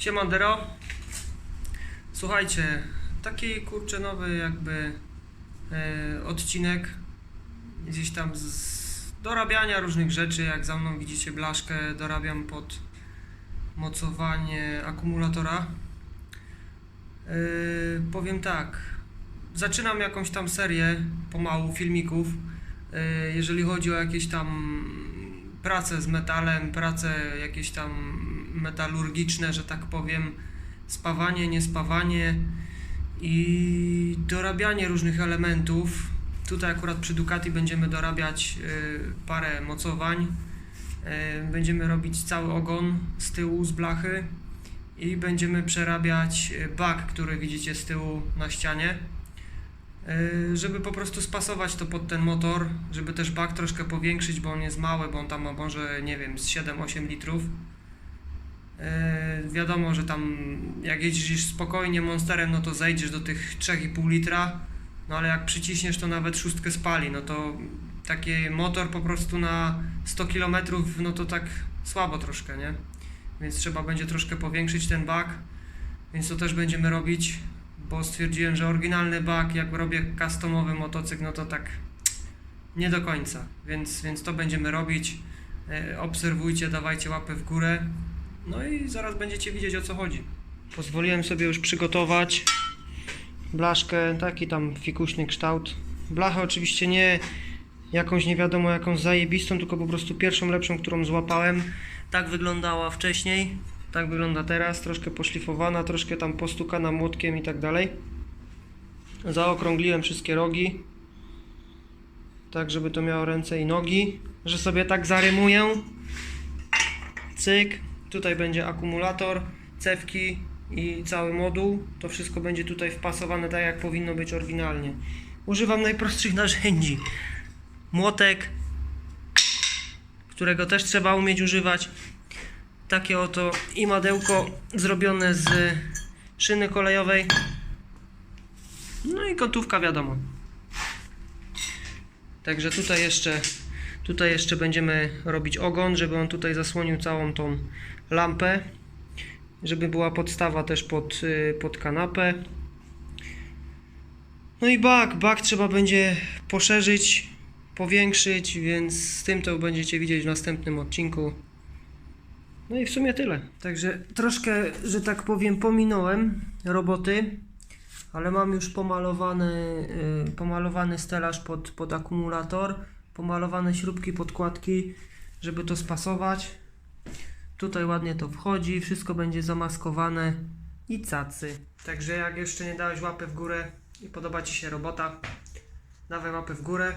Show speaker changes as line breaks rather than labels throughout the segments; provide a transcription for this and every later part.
Siemandero. Słuchajcie, taki kurczę nowy jakby e, odcinek gdzieś tam z dorabiania różnych rzeczy, jak za mną widzicie blaszkę, dorabiam pod mocowanie akumulatora. E, powiem tak, zaczynam jakąś tam serię pomału filmików, e, jeżeli chodzi o jakieś tam prace z metalem, prace jakieś tam metalurgiczne, że tak powiem, spawanie, niespawanie i dorabianie różnych elementów. Tutaj akurat przy Ducati będziemy dorabiać y, parę mocowań. Y, będziemy robić cały ogon z tyłu z blachy i będziemy przerabiać y, bak, który widzicie z tyłu na ścianie. Y, żeby po prostu spasować to pod ten motor, żeby też bak troszkę powiększyć, bo on jest mały, bo on tam ma może, nie wiem, z 7-8 litrów. Yy, wiadomo, że tam jak jeździsz spokojnie monsterem, no to zejdziesz do tych 3,5 litra, no ale jak przyciśniesz, to nawet szóstkę spali, no to taki motor po prostu na 100 km, no to tak słabo troszkę, nie? Więc trzeba będzie troszkę powiększyć ten bak, więc to też będziemy robić, bo stwierdziłem, że oryginalny bak, jak robię customowy motocykl, no to tak nie do końca, więc, więc to będziemy robić. Yy, Obserwujcie, dawajcie łapę w górę. No i zaraz będziecie widzieć o co chodzi. Pozwoliłem sobie już przygotować blaszkę, taki tam fikuśny kształt. Blachę oczywiście nie jakąś nie wiadomo jakąś zajebistą, tylko po prostu pierwszą lepszą, którą złapałem. Tak wyglądała wcześniej, tak wygląda teraz, troszkę poszlifowana, troszkę tam postukana młotkiem i tak dalej. Zaokrągliłem wszystkie rogi, tak żeby to miało ręce i nogi, że sobie tak zarymuję. Cyk, Tutaj będzie akumulator, cewki i cały moduł. To wszystko będzie tutaj wpasowane tak, jak powinno być oryginalnie. Używam najprostszych narzędzi. Młotek, którego też trzeba umieć używać. Takie oto i madełko zrobione z szyny kolejowej. No i gotówka wiadomo. Także tutaj jeszcze Tutaj jeszcze będziemy robić ogon, żeby on tutaj zasłonił całą tą lampę, żeby była podstawa też pod, y, pod kanapę. No i bak, bak trzeba będzie poszerzyć, powiększyć, więc z tym to będziecie widzieć w następnym odcinku. No i w sumie tyle. Także troszkę, że tak powiem, pominąłem roboty, ale mam już pomalowany, y, pomalowany stelaż pod, pod akumulator pomalowane śrubki, podkładki, żeby to spasować. Tutaj ładnie to wchodzi, wszystko będzie zamaskowane i cacy. Także jak jeszcze nie dałeś łapy w górę i podoba Ci się robota, dawaj łapę w górę.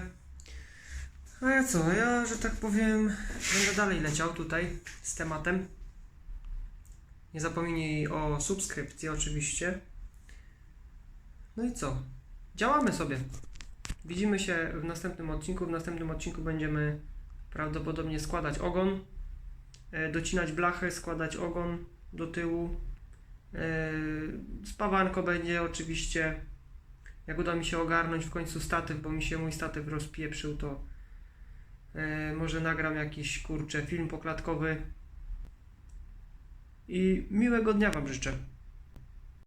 A ja co, ja, że tak powiem, będę dalej leciał tutaj z tematem. Nie zapomnij o subskrypcji oczywiście. No i co? Działamy sobie. Widzimy się w następnym odcinku. W następnym odcinku będziemy prawdopodobnie składać ogon, e, docinać blachę, składać ogon do tyłu. E, Spawanko będzie oczywiście. Jak uda mi się ogarnąć w końcu statyw, bo mi się mój statyw rozpieprzył, to może nagram jakiś kurczę film poklatkowy. I miłego dnia Wam życzę.